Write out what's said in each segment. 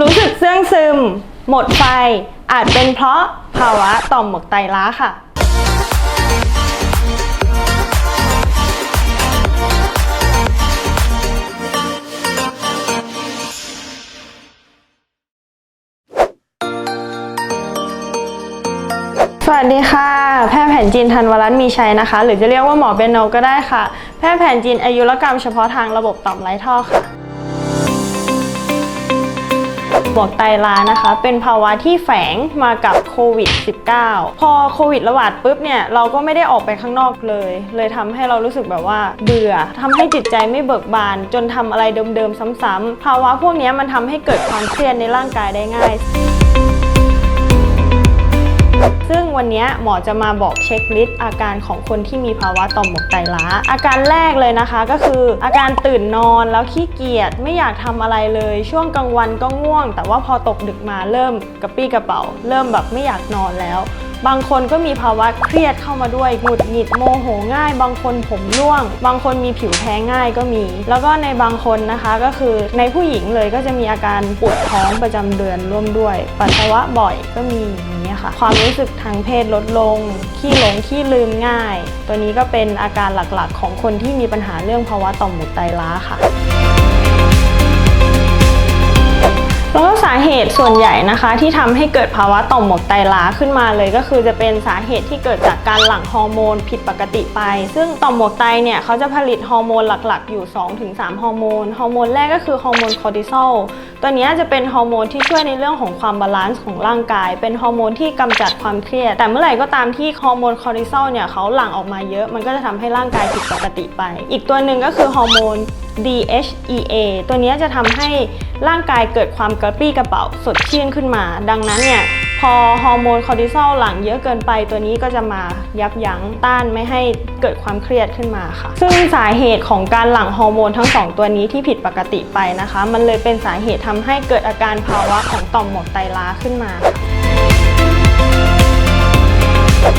รู้สึกเสื่องซึม หมดไฟ อาจเป็นเพราะภาวะต่อมหมวกไตล้าค่ะ สวัสดีค่ะ แพทย์แผนจีนธันวรัตน์มีชัยนะคะ หรือจะเรียกว่าหมอเบนโนก็ได้ค่ะ แพทย์แผนจีนอายุรกรรมเฉพาะทางระบบต่อมไร้ท่อค่ะ บวกไตล้านะคะ เป็นภาวะที่แฝงมากับโควิด -19 พอโควิดระบาดปุ๊บเนี่ย เราก็ไม่ได้ออกไปข้างนอกเลย เลยทำให้เรารู้สึกแบบว่าเบื่อทำให้จิตใจไม่เบิกบาน จนทำอะไรเดิมๆซ้ำๆภาวะพวกนี้มันทำให้เกิดความเครียดในร่างกายได้ง่าย ซึ่งวันนี้หมอจะมาบอกเช็คลิสต์อาการของคนที่มีภาวะต่อมหมวกไตล้า อาการแรกเลยนะคะก็คือ อาการตื่นนอนแล้วขี้เกียจไม่อยากทำอะไรเลย ช่วงกลางวันก็ง่วง แต่ว่าพอตกดึกมาเริ่มกระปี้กระเป๋า เริ่มแบบไม่อยากนอนแล้ว บางคนก็มีภาวะเครียดเข้ามาด้วยหงุดหงิดโมโหง่าย บางคนผมร่วง บางคนมีผิวแพ้ง่ายก็มี แล้วก็ในบางคนนะคะก็คือในผู้หญิงเลยก็จะมีอาการปวดท้องประจำเดือนร่วมด้วย ปัสสาวะบ่อยก็มีอย่างนี้ค่ะ ความรู้สึกทางเพศลดลง ขี้หลงขี้ลืมง่าย ตัวนี้ก็เป็นอาการหลักๆ ของคนที่มีปัญหาเรื่องภาวะต่อมหมวกไตล้าค่ะาเหตุส่วนใหญ่นะคะ ที่ทำให้เกิดภาวะต่อมหมวกไตล้าขึ้นมาเลย ก็คือจะเป็นสาเหตุที่เกิดจากการหลั่งฮอร์โมนผิดปกติไป ซึ่งต่อมหมวกไตเนี่ยเขาจะผลิตฮอร์โมนหลักๆ อยู่ 2-3 ฮอร์โมน ฮอร์โมนแรกก็คือฮอร์โมนคอร์ติซอล ตัวนี้จะเป็นฮอร์โมนที่ช่วยในเรื่องของความบาลานซ์ของร่างกาย เป็นฮอร์โมนที่กำจัดความเครียด แต่เมื่อไหร่ก็ตามที่ฮอร์โมนคอร์ติซอลเนี่ยเขาหลั่งออกมาเยอะ มันก็จะทำให้ร่างกายผิดปกติไป อีกตัวหนึ่งก็คือฮอร์โมน DHEA ตัวนี้จะทำให้ ร่างกายเกิดความกระปรี้กระเป๋าสดชื่นขึ้นมา ดังนั้นเนี่ยพอฮอร์โมนคอร์ติซอลหลั่งเยอะเกินไปตัวนี้ก็จะมายับยั้งต้านไม่ให้เกิดความเครียดขึ้นมาค่ะ ซึ่งสาเหตุของการหลั่งฮอร์โมนทั้งสองตัวนี้ที่ผิดปกติไปนะคะ มันเลยเป็นสาเหตุทำให้เกิดอาการภาวะของต่อมหมวกไตล้าขึ้นมา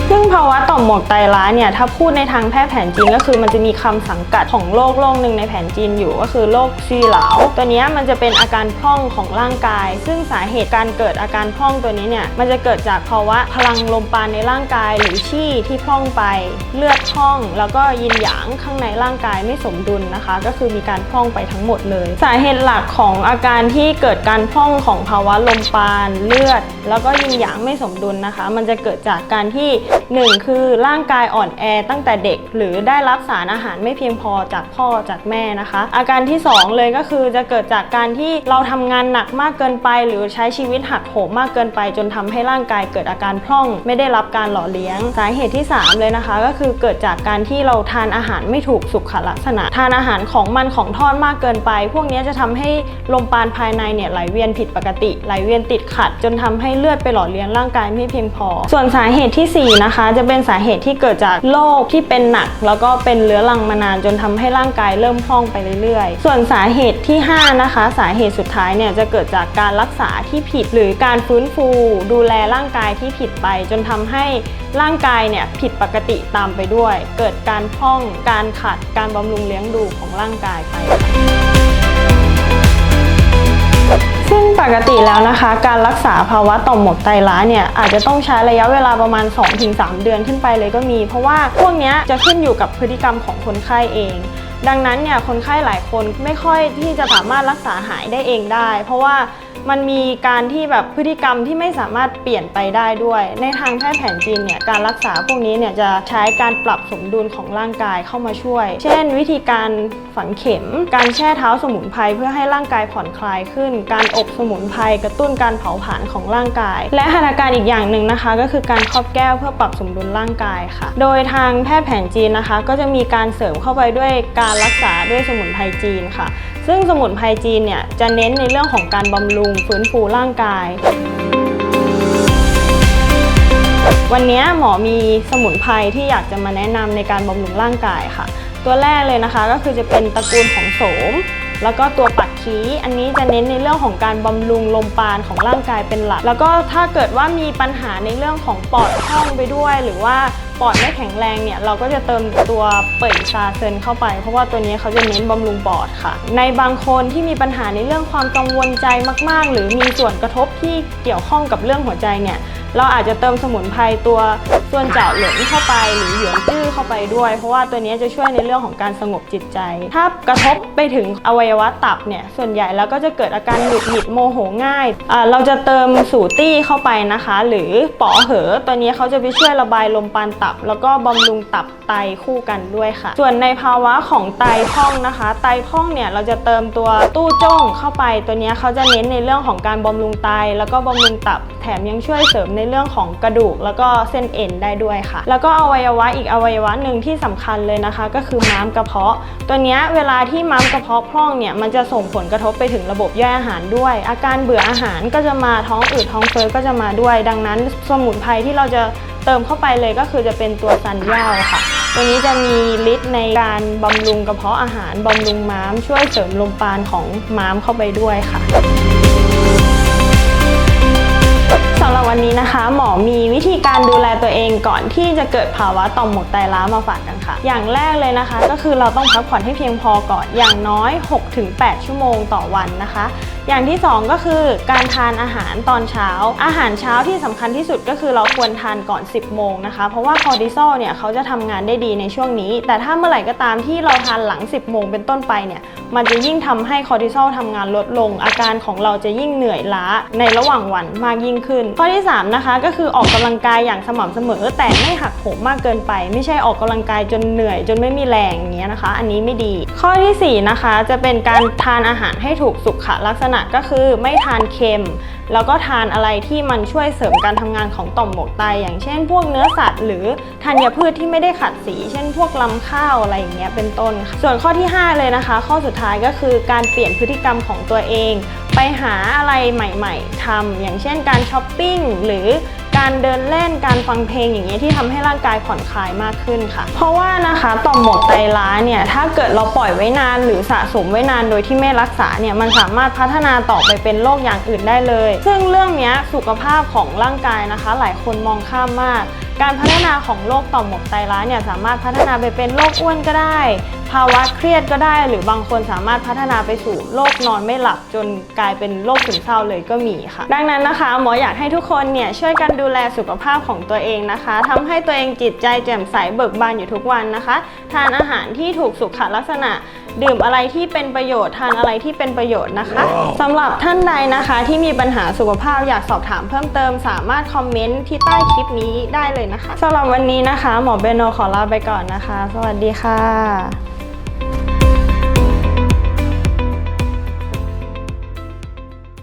ซึ่งภาวะต่อมหมวกไตล้าเนี่ยถ้าพูดในทางแพทย์แผนจีนก็คือมันจะมีคำสังกัดของโรคโรคหนึ่งในแผนจีนอยู่ก็คือโรคซีเหลาตัวนี้มันจะเป็นอาการพร่องของร่างกาย ซึ่งสาเหตุการเกิดอาการพร่องตัวนี้เนี่ยมันจะเกิดจากภาวะพลังลมปราณในร่างกายหรือชี่ที่พร่องไป เลือดพร่อง แล้วก็ยินหยางข้างในร่างกายไม่สมดุลนะคะ ก็คือมีการพร่องไปทั้งหมดเลย สาเหตุหลักของอาการที่เกิดการพร่องของภาวะลมปราณเลือด แล้วก็ยินหยางไม่สมดุลนะคะ มันจะเกิดจากการที่1คือร่างกายอ่อนแอตั้งแต่เด็ก หรือได้รับสารอาหารไม่เพียงพอจากพ่อจากแม่นะคะ อาการที่ 2 เลยก็คือจะเกิดจากการที่เราทำงานหนักมากเกินไป หรือใช้ชีวิตหักโหมมากเกินไป จนทำให้ร่างกายเกิดอาการพร่อง ไม่ได้รับการหล่อเลี้ยง สาเหตุที่ 3 เลยนะคะ ก็คือเกิดจากการที่เราทานอาหารไม่ถูกสุขลักษณะ ทานอาหารของมันของทอดมากเกินไป พวกนี้จะทำให้ลมปาณภายในเนี่ยไหลเวียนผิดปกติไหลเวียนติดขัด จนทำให้เลือดไปหล่อเลี้ยงร่างกายไม่เพียงพอ ส่วนสาเหตุที่4 นะคะ จะเป็นสาเหตุที่เกิดจากโรคที่เป็นหนัก แล้วก็เป็นเรื้อรังมานานจนทำให้ร่างกายเริ่มพองไปเรื่อยๆ ส่วนสาเหตุที่ 5 นะคะ สาเหตุสุดท้ายเนี่ยจะเกิดจากการรักษาที่ผิด หรือการฟื้นฟู ดูแลร่างกายที่ผิดไป จนทำให้ร่างกายเนี่ยผิดปกติตามไปด้วย เกิดการพองการขัดการบำรุงเลี้ยงดูของร่างกายไปค่ะ ซึ่งปกติแล้วนะคะ การรักษาภาวะต่อมหมวกไตร้าเนี่ยอาจจะต้องใช้ระยะเวลาประมาณ 2-3 เดือนขึ้นไปเลยก็มี เพราะว่าพวกนี้จะขึ้นอยู่กับพฤติกรรมของคนไข้เอง ดังนั้นเนี่ยคนไข้หลายคนไม่ค่อยที่จะสามารถรักษาหายได้เองได้ เพราะว่า มันมีการที่แบบพฤติกรรมที่ไม่สามารถเปลี่ยนไปได้ด้วย ในทางแพทย์แผนจีนเนี่ยการรักษาพวกนี้เนี่ยจะใช้การปรับสมดุลของร่างกายเข้ามาช่วย เช่น วิธีการฝังเข็ม การแช่เท้าสมุนไพรเพื่อให้ร่างกายผ่อนคลายขึ้น การอบสมุนไพรกระตุ้นการเผาผลาญของร่างกาย และหัตถการอีกอย่างหนึ่งนะคะ ก็คือการครอบแก้วเพื่อปรับสมดุลร่างกายค่ะ โดยทางแพทย์แผนจีนนะคะ ก็จะมีการเสริมเข้าไปด้วยการรักษาด้วยสมุนไพรจีนค่ะซึ่งสมุนไพรจีนเนี่ยจะเน้นในเรื่องของการบำรุงฟื้นฟูร่างกาย วันนี้หมอมีสมุนไพรที่อยากจะมาแนะนำในการบำรุงร่างกายค่ะ ตัวแรกเลยนะคะก็คือจะเป็นตระกูลของโสม แล้วก็ตัวปักคีอันนี้จะเน้นในเรื่องของการบำรุงลมปราณของร่างกายเป็นหลัก แล้วก็ถ้าเกิดว่ามีปัญหาในเรื่องของปอดพร่องไปด้วย หรือว่า ปอดไม่แข็งแรงเนี่ยเราก็จะเติมตัวเปิดซาเซนเข้าไป เพราะว่าตัวนี้เขาจะเน้นบำรุงปอดค่ะ ในบางคนที่มีปัญหาในเรื่องความกังวลใจมาก ๆ หรือมีส่วนกระทบที่เกี่ยวข้องกับเรื่องหัวใจเนี่ยเราอาจจะเติมสมุนไพรตัวส่วนเจาะเหลินเข้าไปหรือหยือนจื้อเข้าไปด้วย เพราะว่าตัวนี้จะช่วยในเรื่องของการสงบจิตใจ ถ้ากระทบไปถึงอวัยวะตับเนี่ยส่วนใหญ่แล้วก็จะเกิดอาการหงุดหงิดโมโหง่าย เราจะเติมสูตี้เข้าไปนะคะ หรือปอเหอตัวนี้เขาจะไปช่วยระบายลมปานตับแล้วก็บำรุงตับไตคู่กันด้วยค่ะ ส่วนในภาวะของไตพองนะคะ ไตพองเนี่ยเราจะเติมตัวตู้จ้งเข้าไปตัวนี้เขาจะเน้นในเรื่องของการบำรุงไต แล้วก็บำรุงตับแถมยังช่วยเสริมในเรื่องของกระดูก แล้วก็เส้นเอ็นได้ด้วยค่ะ แล้วก็อวัยวะอีกอวัยวะหนึ่งที่สำคัญเลยนะคะ ก็คือม้ามกระเพาะ ตัวนี้เวลาที่ม้ามกระเพาะพร่องเนี่ยมันจะส่งผลกระทบไปถึงระบบย่อยอาหารด้วย อาการเบื่ออาหารก็จะมาท้องอืดท้องเฟ้อก็จะมาด้วย ดังนั้นสมุนไพรที่เราจะ เติมเข้าไปเลยก็คือจะเป็นตัวซันย่าค่ะ ตัวนี้จะมีฤทธิ์ในการบำรุงกระเพาะอาหารบำรุงม้าม ช่วยเสริมลมปราณของม้ามเข้าไปด้วยค่ะสำหรับวันนี้นะคะ หมอมีวิธีการดูแลตัวเองก่อนที่จะเกิดภาวะต่อมหมวกไตล้ามาฝากกันค่ะ อย่างแรกเลยนะคะ ก็คือเราต้องพักผ่อนให้เพียงพอก่อนอย่างน้อย 6-8 ชั่วโมงต่อวันนะคะ อย่างที่ 2 ก็คือการทานอาหารตอนเช้า อาหารเช้าที่สำคัญที่สุดก็คือเราควรทานก่อน 10 โมงนะคะ เพราะว่าคอร์ติซอลเนี่ยเขาจะทำงานได้ดีในช่วงนี้ แต่ถ้าเมื่อไหร่ก็ตามที่เราทานหลัง 10 โมงเป็นต้นไปเนี่ยมันจะยิ่งทำให้คอร์ติซอลทำงานลดลง อาการของเราจะยิ่งเหนื่อยล้าในระหว่างวันมากยิ่งขึ้น ข้อที่ 3 นะคะ ก็คือออกกำลังกายอย่างสม่ำเสมอ แต่ไม่หักโหมมากเกินไป ไม่ใช่ออกกำลังกายจนเหนื่อย จนไม่มีแรงอย่างเงี้ยนะคะ อันนี้ไม่ดี ข้อทีสี่4 นะคะจะเป็นการทานอาหารให้ถูกสุขลักษณะก็คือไม่ทานเค็ม แล้วก็ทานอะไรที่มันช่วยเสริมการทำงานของต่อมหมวกไต อย่างเช่น พวกเนื้อสัตว์หรือธัญพืชที่ไม่ได้ขัดสี เช่น พวกลำข้าวอะไรอย่างเงี้ยเป็นต้น ส่วนข้อที่ 5 เลยนะคะ ข้อสุดท้ายก็คือการเปลี่ยนพฤติกรรมของตัวเอง ไปหาอะไรใหม่ ๆทำอย่างเช่น การช้อปปิ้งหรือ การเดินเล่นการฟังเพลงอย่างนี้ที่ทำให้ร่างกายผ่อนคลายมากขึ้นค่ะ เพราะว่านะคะต่อมหมวกไตล้าเนี่ยถ้าเกิดเราปล่อยไว้นานหรือสะสมไว้นานโดยที่ไม่รักษาเนี่ยมันสามารถพัฒนาต่อไปเป็นโรคอย่างอื่นได้เลย ซึ่งเรื่องนี้สุขภาพของร่างกายนะคะ หลายคนมองข้ามมาก การพัฒนาของโรคต่อมหมวกไตล้าเนี่ยสามารถพัฒนาไปเป็นโรคอ้วนก็ได้ ภาวะเครียดก็ได้ หรือบางคนสามารถพัฒนาไปสู่โรคนอนไม่หลับจนกลายเป็นโรคซึมเศร้าเลยก็มีค่ะ ดังนั้นนะคะ หมออยากให้ทุกคนเนี่ยช่วยกันดูแลสุขภาพของตัวเองนะคะทำให้ตัวเองจิตใจแจ่มใสเบิกบานอยู่ทุกวันนะคะ ทานอาหารที่ถูกสุขลักษณะ ดื่มอะไรที่เป็นประโยชน์ทานอะไรที่เป็นประโยชน์นะคะสำหรับท่านใดนะคะ ที่มีปัญหาสุขภาพอยากสอบถามเพิ่มเติมสามารถคอมเมนต์ที่ใต้คลิปนี้ได้เลยนะคะสำหรับวันนี้นะคะ หมอเบโนขอลาไปก่อนนะคะ สวัสดีค่ะ